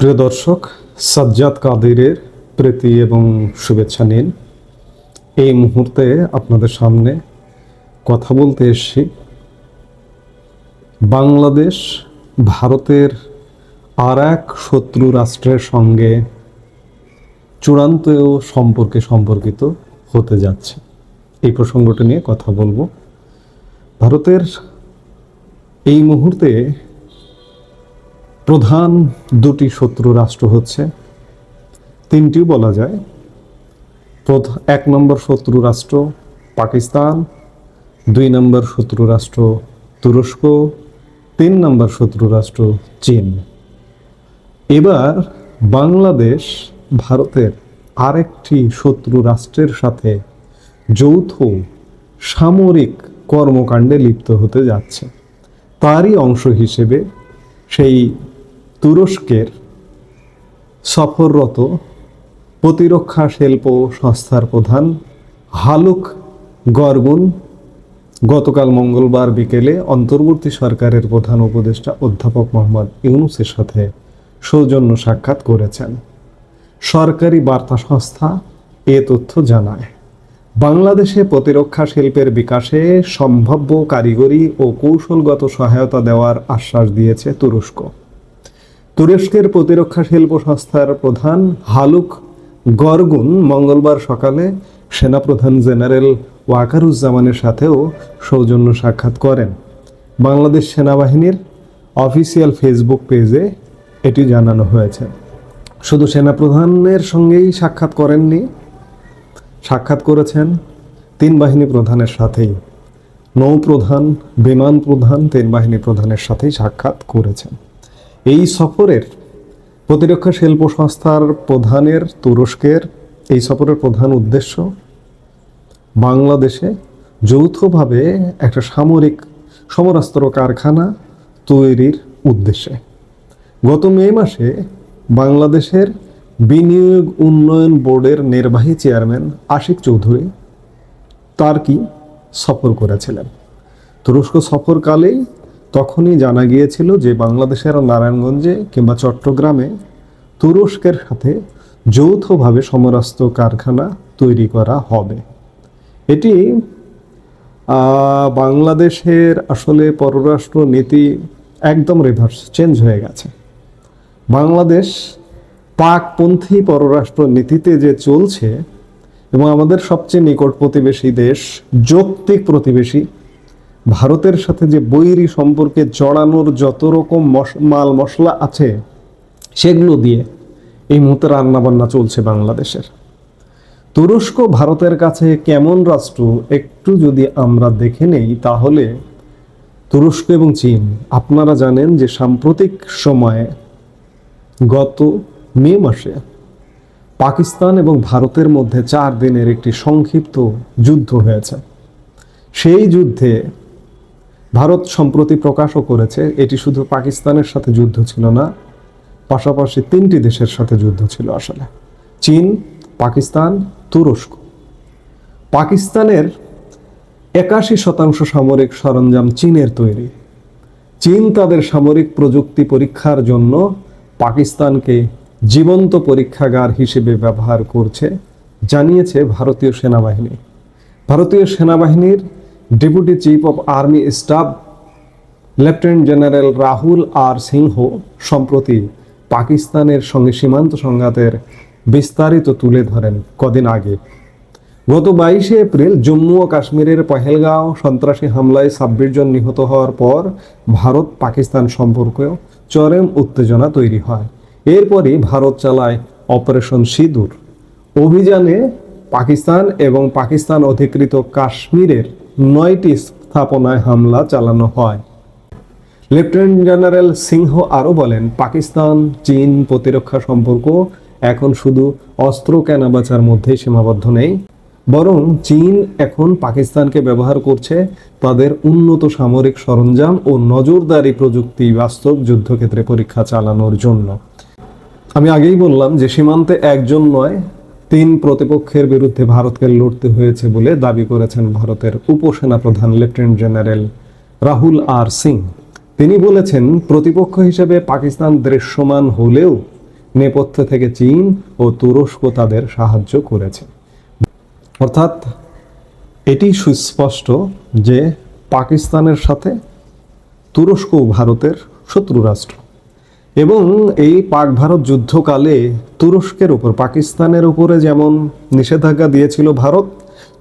প্রিয় দর্শক, সাজ্জাদ কাদিরের প্রীতি এবং শুভেচ্ছা নিন। এই মুহূর্তে আপনাদের সামনে কথা বলতে এসেছি বাংলাদেশ, ভারতের আর এক শত্রু রাষ্ট্রের সঙ্গে চূড়ান্ত সম্পর্কে সম্পর্কিত হতে যাচ্ছে। এই প্রসঙ্গটি নিয়ে কথা বলব। ভারতের এই মুহূর্তে প্রধান দুটি শত্রু রাষ্ট্র হচ্ছে। তিনটিও বলা যায়। এক নম্বর শত্রু রাষ্ট্র পাকিস্তান, দুই নম্বর শত্রু রাষ্ট্র তুরস্ক, তিন নম্বর শত্রু রাষ্ট্র চীন। এবার বাংলাদেশ ভারতের আরেকটি শত্রু রাষ্ট্রের সাথে যৌথ সামরিক কর্মকাণ্ডে লিপ্ত হতে যাচ্ছে। তারই অংশ হিসেবে সেই তুরস্কের সফররত প্রতিরক্ষা শিল্প সংস্থার প্রধান হালুক গরগুন গতকাল মঙ্গলবার বিকেলে অন্তর্বর্তী সরকারের প্রধান উপদেষ্টা অধ্যাপক মোহাম্মদ ইউনুসের সাথে সৌজন্য সাক্ষাৎ করেছেন। সরকারি বার্তা সংস্থা এ তথ্য জানায়, বাংলাদেশে প্রতিরক্ষা শিল্পের বিকাশে সম্ভাব্য কারিগরি ও কৌশলগত সহায়তা দেওয়ার আশ্বাস দিয়েছে তুরস্ক। তুরস্কের প্রতিরক্ষা শিল্প সংস্থার প্রধান হালুক গরগুন মঙ্গলবার সকালে সেনাপ্রধান জেনারেল ওয়াকারুজ্জামানের সাথেও সৌজন্য সাক্ষাৎ করেন। বাংলাদেশ সেনাবাহিনীর অফিসিয়াল ফেসবুক পেজে এটি জানানো হয়েছে। শুধু সেনাপ্রধানের সঙ্গেই সাক্ষাৎ করেননি, সাক্ষাৎ করেছেন তিন বাহিনী প্রধানের সাথেই। নৌপ্রধান, বিমান প্রধান তিন বাহিনী প্রধানের সাথেই সাক্ষাৎ করেছেন। এই সফরের প্রতিরক্ষা শিল্প সংস্থার প্রধানের, তুরস্কের এই সফরের প্রধান উদ্দেশ্য বাংলাদেশে যৌথভাবে একটা সামরিক সমরাস্ত্র কারখানা তৈরির উদ্দেশ্যে। গত মে মাসে বাংলাদেশের বিনিয়োগ উন্নয়ন বোর্ডের নির্বাহী চেয়ারম্যান আশিক চৌধুরী তার কি সফর করেছিলেন? তুরস্ক সফরকালেই তখনই জানা গিয়েছিল যে বাংলাদেশের নারায়ণগঞ্জে কিংবা চট্টগ্রামে তুরস্কের সাথে যৌথভাবে সমরাস্ত্র কারখানা তৈরি করা হবে। এটি বাংলাদেশের আসলে পররাষ্ট্র নীতি একদম রিভার্স চেঞ্জ হয়ে গেছে। বাংলাদেশ পাকপন্থী পররাষ্ট্র নীতিতে যে চলছে এবং আমাদের সবচেয়ে নিকট প্রতিবেশী দেশ, যৌক্তিক প্রতিবেশী ভারতের সাথে যে বৈরী সম্পর্কে জড়ানোর যত রকম মাল মশলা আছে, সেগুলো দিয়ে এই মুহূর্তে রান্নাবান্না চলছে বাংলাদেশের। তুরস্ক ভারতের কাছে কেমন রাষ্ট্র একটু যদি আমরা দেখে নেই, তাহলে তুরস্ক এবং চীন, আপনারা জানেন যে সাম্প্রতিক সময়ে গত মে মাসে পাকিস্তান এবং ভারতের মধ্যে চার দিনের একটি সংক্ষিপ্ত যুদ্ধ হয়েছে। সেই যুদ্ধে ভারত সম্প্রতি প্রকাশও করেছে, এটি শুধু পাকিস্তানের সাথে যুদ্ধ ছিল না, পাশাপাশি তিনটি দেশের সাথে যুদ্ধ ছিল আসলে। চীন, পাকিস্তান, তুরস্ক। পাকিস্তানের একাশি শতাংশ সামরিক সরঞ্জাম চীনের তৈরি। চীন তাদের সামরিক প্রযুক্তি পরীক্ষার জন্য পাকিস্তানকে জীবন্ত পরীক্ষাগার হিসেবে ব্যবহার করছে, জানিয়েছে ভারতীয় সেনাবাহিনী। ভারতীয় সেনাবাহিনীর deputy chief of army staff lieutenant general Rahul R Singh সম্প্রতি পাকিস্তানের সঙ্গে সীমান্ত সংঘাতের বিস্তারিত তুলে ধরেন কদিন আগে। গত বাইশে এপ্রিল জম্মু ও কাশ্মীরের পহেলগাঁও সন্ত্রাসী হামলায় ছাব্বিশ জন নিহত হওয়ার পর ভারত পাকিস্তান সম্পর্কেও চরম উত্তেজনা তৈরি হয়। এরপরই ভারত চালায় অপারেশন সিঁদুর। অভিযানে পাকিস্তান এবং পাকিস্তান অধিকৃত কাশ্মীরের নয়টি স্থাপনায় হামলা চালানো হয়। লেফটেন্যান্ট জেনারেল সিংহ আরও বলেন, পাকিস্তান, চীন প্রতিরক্ষা সম্পর্ক এখন শুধু অস্ত্র কেনাবেচার মধ্যেই সীমাবদ্ধ নেই, বরং চীন এখন পাকিস্তানকে ব্যবহার করছে তাদের উন্নত সামরিক সরঞ্জাম ও নজরদারি প্রযুক্তি বাস্তব যুদ্ধক্ষেত্রে পরীক্ষা চালানোর জন্য। আমি আগেই বললাম যে সীমান্তে একজন নয় তিন প্রতিপক্ষের বিরুদ্ধে ভারতকে লড়তে হয়েছে বলে দাবি করেছেন ভারতের উপসেনা প্রধান lieutenant general Rahul R Singh. তিনি বলেছেন, প্রতিপক্ষ হিসেবে পাকিস্তান দৃশ্যমান হলেও নেপথ্য থেকে চীন ও তুরস্ক তাদের সাহায্য করেছে। অর্থাৎ এটি সুস্পষ্ট যে পাকিস্তানের সাথে তুরস্ক ভারতের শত্রু রাষ্ট্র। এবং এই পাক ভারত যুদ্ধকালে তুরস্কের উপর, পাকিস্তানের উপরে যেমন নিষেধাজ্ঞা দিয়েছিল ভারত,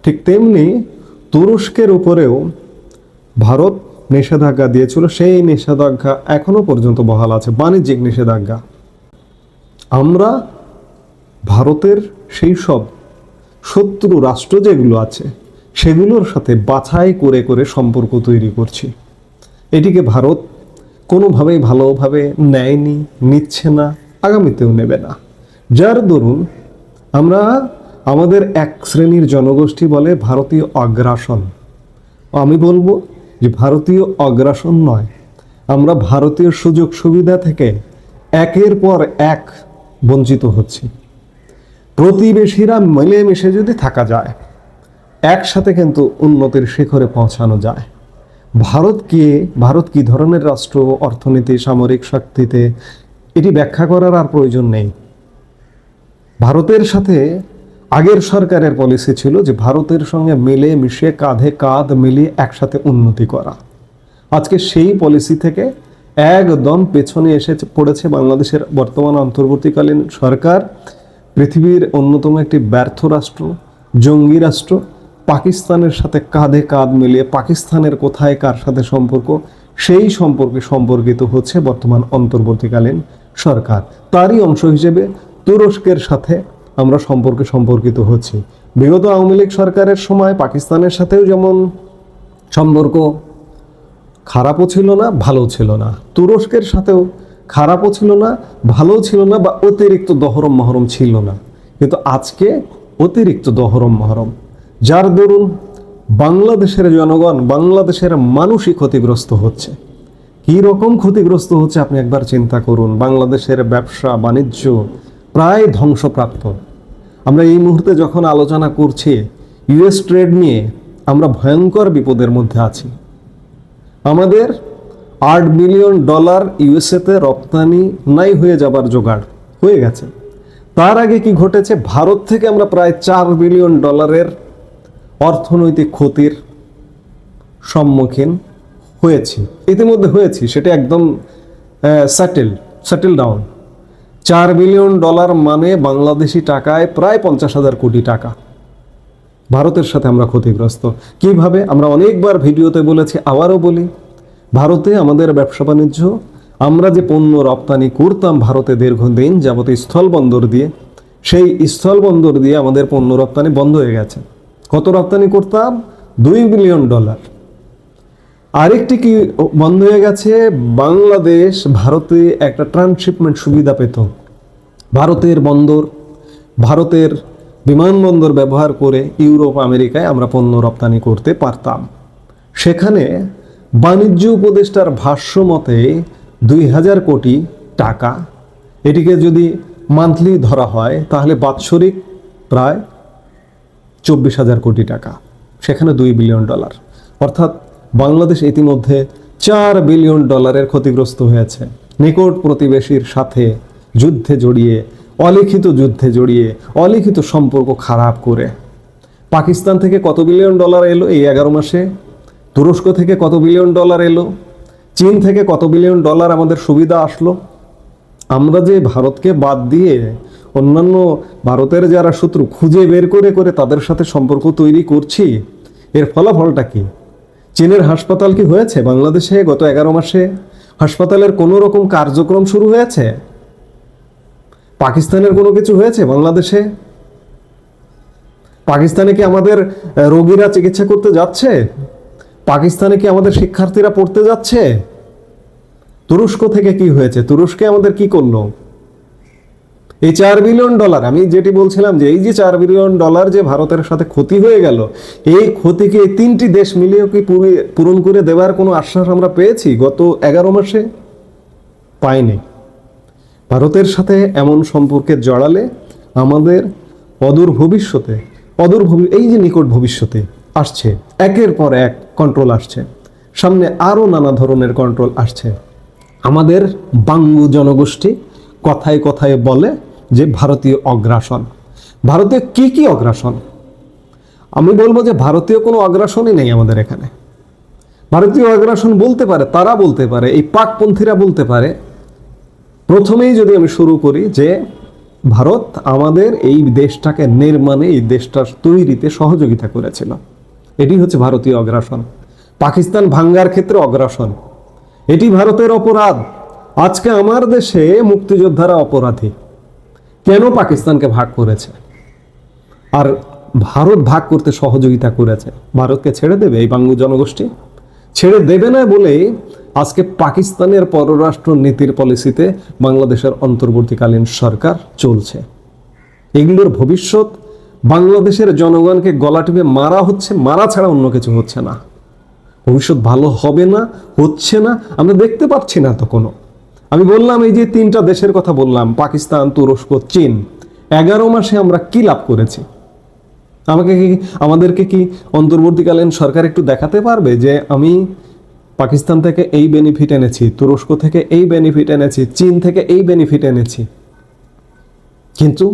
ঠিক তেমনি তুরস্কের উপরেও ভারত নিষেধাজ্ঞা দিয়েছিল। সেই নিষেধাজ্ঞা এখনও পর্যন্ত বহাল আছে, বাণিজ্যিক নিষেধাজ্ঞা। আমরা ভারতের সেই সব শত্রু রাষ্ট্র যেগুলো আছে, সেগুলোর সাথে বাছাই করে করে সম্পর্ক তৈরি করছি। এটিকে ভারত কোনোভাবেই ভালোভাবে নেয়নি, নিচ্ছে না, আগামীতেও নেবে না। যার দরুন আমরা আমাদের এক শ্রেণির জনগোষ্ঠী বলে ভারতীয় অগ্রাসন। আমি বলব যে ভারতীয় অগ্রাসন নয়, আমরা ভারতীয় সুযোগ সুবিধা থেকে একের পর এক বঞ্চিত হচ্ছি। প্রতিবেশীরা মিলেমিশে যদি থাকা যায়, একসাথে কিন্তু উন্নতির শিখরে পৌঁছানো যায়। ভারত কি ভারত কি ধরনের রাষ্ট্র, অর্থনীতি, সামরিক শক্তিতে, এটি ব্যাখ্যা করার আর প্রয়োজন নেই। ভারতের সাথে আগের সরকারের পলিসি ছিল যে ভারতের সঙ্গে মিলে, মিশে, কাঁধে কাঁধ মিলিয়ে একসাথে উন্নতি করা। আজকে সেই পলিসি থেকে একদম পেছনে এসে পড়েছে বাংলাদেশের বর্তমান অন্তর্বর্তীকালীন সরকার। পৃথিবীর অন্যতম একটি ব্যর্থ রাষ্ট্র, জঙ্গি রাষ্ট্র। পাকিস্তানের সাথে কাঁধে কাঁধ মিলিয়ে পাকিস্তানের কোথায় কার সাথে সম্পর্ক, সেই সম্পর্কে সম্পর্কিত হচ্ছে বর্তমান অন্তর্বর্তীকালীন সরকার। তারই অংশ হিসেবে তুরস্কের সাথে আমরা সম্পর্কে সম্পর্কিত হচ্ছি। বিগত আওয়ামী লীগ সরকারের সময় পাকিস্তানের সাথেও যেমন সম্পর্ক খারাপও ছিল না, ভালো ছিল না। তুরস্কের সাথেও খারাপও ছিল না, ভালোও ছিল না বা অতিরিক্ত দহরম মহরম ছিল না। কিন্তু আজকে অতিরিক্ত দহরম মহরম যার দরুন বাংলাদেশের জনগণ, বাংলাদেশের মানুষই ক্ষতিগ্রস্ত হচ্ছে। কী রকম ক্ষতিগ্রস্ত হচ্ছে আপনি একবার চিন্তা করুন। বাংলাদেশের ব্যবসা, বাণিজ্য প্রায় ধ্বংসপ্রাপ্ত। আমরা এই মুহূর্তে যখন আলোচনা করছি ইউএস ট্রেড নিয়ে আমরা ভয়ঙ্কর বিপদের মধ্যে আছি। আমাদের আট বিলিয়ন ডলার ইউএসএতে রপ্তানি নাই হয়ে যাবার জোগাড় হয়ে গেছে। তার আগে কি ঘটেছে? ভারত থেকে আমরা প্রায় চার বিলিয়ন ডলারের অর্থনৈতিক ক্ষতির সম্মুখীন হয়েছি। ইতিমধ্যে হয়েছি, সেটা একদম সেটেল সেটেল ডাউন চার বিলিয়ন ডলার মানে বাংলাদেশি টাকায় প্রায় পঞ্চাশ হাজার কোটি টাকা। ভারতের সাথে আমরা ক্ষতিগ্রস্ত। কীভাবে? আমরা অনেকবার ভিডিওতে বলেছি, আবারও বলি, ভারতে আমাদের ব্যবসা বাণিজ্য, আমরা যে পণ্য রপ্তানি করতাম ভারতে দীর্ঘদিন যাবত স্থল বন্দর দিয়ে, সেই স্থল বন্দর দিয়ে আমাদের পণ্য রপ্তানি বন্ধ হয়ে গেছে। কত রপ্তানি করতাম? দুই বিলিয়ন ডলার। আরেকটি কি বন্ধ হয়ে গেছে? বাংলাদেশ, ভারতে একটা ট্রান্সশিপমেন্ট সুবিধা পেত। ভারতের বন্দর, ভারতের বিমানবন্দর ব্যবহার করে ইউরোপ, আমেরিকায় আমরা পণ্য রপ্তানি করতে পারতাম। সেখানে বাণিজ্য উপদেষ্টার ভাষ্য মতে দুই হাজার কোটি টাকা। এটিকে যদি মান্থলি ধরা হয়, তাহলে বাৎসরিক প্রায় চব্বিশ হাজার কোটি টাকা, সেখানে দুই বিলিয়ন ডলার। অর্থাৎ বাংলাদেশ ইতিমধ্যে চার বিলিয়ন ডলারের ক্ষতিগ্রস্ত হয়েছে। নিকট প্রতিবেশীর সাথে যুদ্ধে জড়িয়ে, অলিখিত যুদ্ধে জড়িয়ে, অলিখিত সম্পর্ক খারাপ করে। পাকিস্তান থেকে কত বিলিয়ন ডলার এলো এই এগারো মাসে? তুরস্ক থেকে কত বিলিয়ন ডলার এলো? চীন থেকে কত বিলিয়ন ডলার আমাদের সুবিধা আসলো? আমরা যে ভারতকে বাদ দিয়ে অন্যান্য ভারতের যারা শত্রু, খুঁজে বের করে করে তাদের সাথে সম্পর্ক তৈরি করছি, এর ফলাফলটা কি? চীনের হাসপাতাল কি হয়েছে? বাংলাদেশে গত এগারো মাসে হাসপাতালের কোনো রকম কার্যক্রম শুরু হয়েছে? পাকিস্তানের কোনো কিছু হয়েছে বাংলাদেশে? পাকিস্তানে কি আমাদের রোগীরা চিকিৎসা করতে যাচ্ছে? পাকিস্তানে কি আমাদের শিক্ষার্থীরা পড়তে যাচ্ছে? তুরস্ক থেকে কি হয়েছে? তুরস্কে আমাদের কি করল? এই চার বিলিয়ন ডলার আমি যেটি বলছিলাম যে এই যে চার বিলিয়ন ডলার যে ভারতের সাথে ক্ষতি হয়ে গেল, এই ক্ষতিকে তিনটি দেশ মিলিয়ে কি পূরণ করে দেওয়ার কোনো আশ্বাস আমরা পেয়েছি গত এগারো মাসে? পাইনি। ভারতের সাথে এমন সম্পর্কে জড়ালে আমাদের অদূর ভবিষ্যতে, অদূর এই যে নিকট ভবিষ্যতে আসছে, একের পর এক কন্ট্রোল আসছে, সামনে আরও নানা ধরনের কন্ট্রোল আসছে। আমাদের বাঙ্গু জনগোষ্ঠী কথায় কথায় বলে যে ভারতীয় অগ্রাসন। ভারতীয় কি কি অগ্রাসন? আমি বলব যে ভারতীয় কোনো অগ্রাসনই নেই আমাদের এখানে। ভারতীয় অগ্রাসন বলতে পারে, তারা বলতে পারে, এই পাকপন্থীরা বলতে পারে। প্রথমেই যদি আমি শুরু করি যে ভারত আমাদের এই দেশটাকে নির্মাণে, এই দেশটার তৈরিতে সহযোগিতা করেছিল। এটি হচ্ছে ভারতীয় অগ্রাসন। পাকিস্তান ভাঙ্গার ক্ষেত্রে অগ্রাসন। এটি ভারতের অপরাধ। আজকে আমার দেশে মুক্তিযোদ্ধারা অপরাধী। কেন পাকিস্তানকে ভাগ করেছে? আর ভারত ভাগ করতে সহযোগিতা করেছে। ভারতকে ছেড়ে দেবে এই বাঙ্গু জনগোষ্ঠী? ছেড়ে দেবে না বলেই আজকে পাকিস্তানের পররাষ্ট্র নীতির পলিসিতে বাংলাদেশের অন্তর্বর্তীকালীন সরকার চলছে। এগুলোর ভবিষ্যৎ বাংলাদেশের জনগণকে গলা টিপে মারা হচ্ছে, মারা ছাড়া অন্য কিছু হচ্ছে না। ভবিষ্যৎ ভালো হবে না, হচ্ছে না, আমরা দেখতে পাচ্ছি না তো কোনো। আমি বললাম, এই যে তিনটা দেশের কথা বললাম, পাকিস্তান, তুরস্ক, চীন, এগারো মাসে আমরা কি লাভ করেছি? আমাকে কি, আমাদেরকে কি অন্তর্বর্তীকালীন সরকার একটু দেখাতে পারবে যে আমি পাকিস্তান থেকে এই বেনিফিট এনেছি, তুরস্ক থেকে এই বেনিফিট এনেছি, চীন থেকে এই বেনিফিট এনেছি? কিন্তু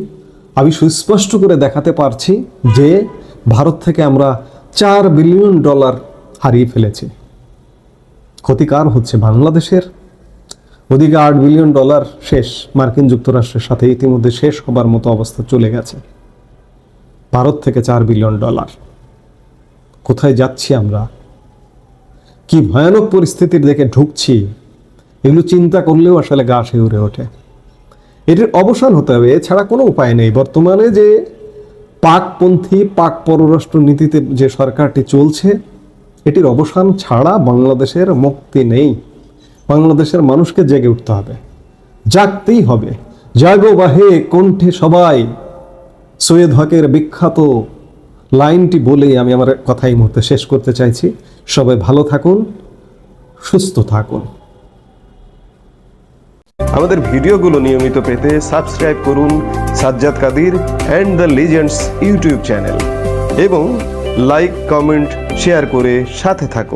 আমি সুস্পষ্ট করে দেখাতে পারছি যে ভারত থেকে আমরা চার বিলিয়ন ডলার হারিয়ে ফেলেছি। ক্ষতিকার হচ্ছে বাংলাদেশের ওদিকে আট বিলিয়ন ডলার শেষ মার্কিন যুক্তরাষ্ট্রের সাথে ইতিমধ্যে শেষ হবার মতো অবস্থা চলে গেছে। ভারত থেকে চার বিলিয়ন ডলার। কোথায় যাচ্ছি আমরা? কি ভয়ানক পরিস্থিতির দিকে ঢুকছি? এগুলো চিন্তা করলেও আসলে গা শিউরে ওঠে। এটির অবসান হতে হবে, এছাড়া কোনো উপায় নেই। বর্তমানে যে পাকপন্থী, পাক পররাষ্ট্র নীতিতে যে সরকারটি চলছে, এটির অবসান ছাড়া বাংলাদেশের মুক্তি নেই। বাংলাদেশের মানুষকে জেগে উঠতে হবে। জাগতেই হবে। জাগো বাহে কণ্ঠে সবাই। সৈয়দ হকের বিখ্যাত লাইনটি বলেই আমি আমার কথা এই মুহূর্তে শেষ করতে চাইছি। সবাই ভালো থাকুন, সুস্থ থাকুন। আমাদের ভিডিওগুলো নিয়মিত পেতে সাবস্ক্রাইব করুন Sajjad Kadir and the legends YouTube channel এবং লাইক, কমেন্ট, শেয়ার করে সাথে থাকুন।